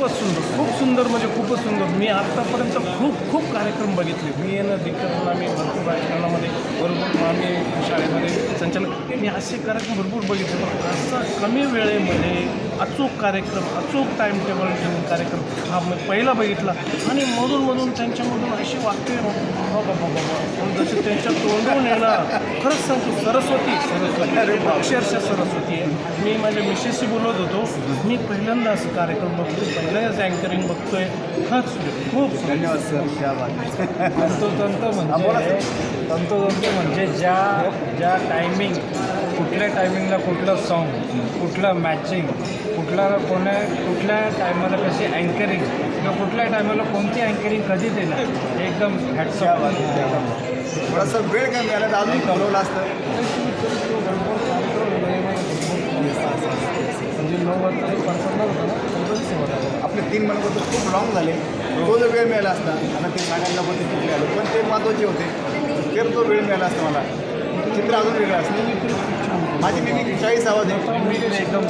खूपच सुंदर खूप सुंदर म्हणजे खूपच सुंदर. मी आत्तापर्यंत खूप खूप कार्यक्रम बघितले. मी येणं दिक्कत मी भरपूर कार्यक्रमामध्ये भरपूर आम्ही शाळेमध्ये संचालक. मी असे कार्यक्रम भरपूर बघितले. पण असा कमी वेळेमध्ये अचूक कार्यक्रम अचूक टाईम टेबल ठेवून कार्यक्रम हा मी पहिला बघितला. आणि मधून मधून त्यांच्यामधून अशी वाक्य बाबा बाबा बाबा जसे त्यांच्या तोंडून येणार खरंच सांगतो सरस्वती सरस्वती. अक्षरशः सरस्वती आहे. मी माझ्या मिसेसशी बोलत होतो मी पहिल्यांदा असं कार्यक्रम बघतो पहिल्यांदाच अँकरिंग बघतोय. खरंच खूप धन्यवाद सर. तंतोतंत म्हणजे तंतोतंत म्हणजे ज्या ज्या टायमिंग कुठल्या टायमिंगला कुठलं सॉन्ग कुठलं मॅचिंग कुठला कोण्या कुठल्या टायमाला कशी अँकरिंग किंवा कुठल्या टायमाला कोणती अँकरिंग कधी देणार? एकदम हॅटसॉप थोडासा वेळ कमी आला तर अजून कळवलं असतं. म्हणजे नऊ वाजता होता आपले तीन महिने होते खूप लॉंग झाले. तो जर वेळ मिळाला असता आता ते सांगायला पण ते चुकले आले. पण ते महत्त्वाचे होते. तर तो वेळ मिळाला असता मला. चित्र अजून वेगळं असतं. माझी मी चाळीस आवाज आहे. एकदम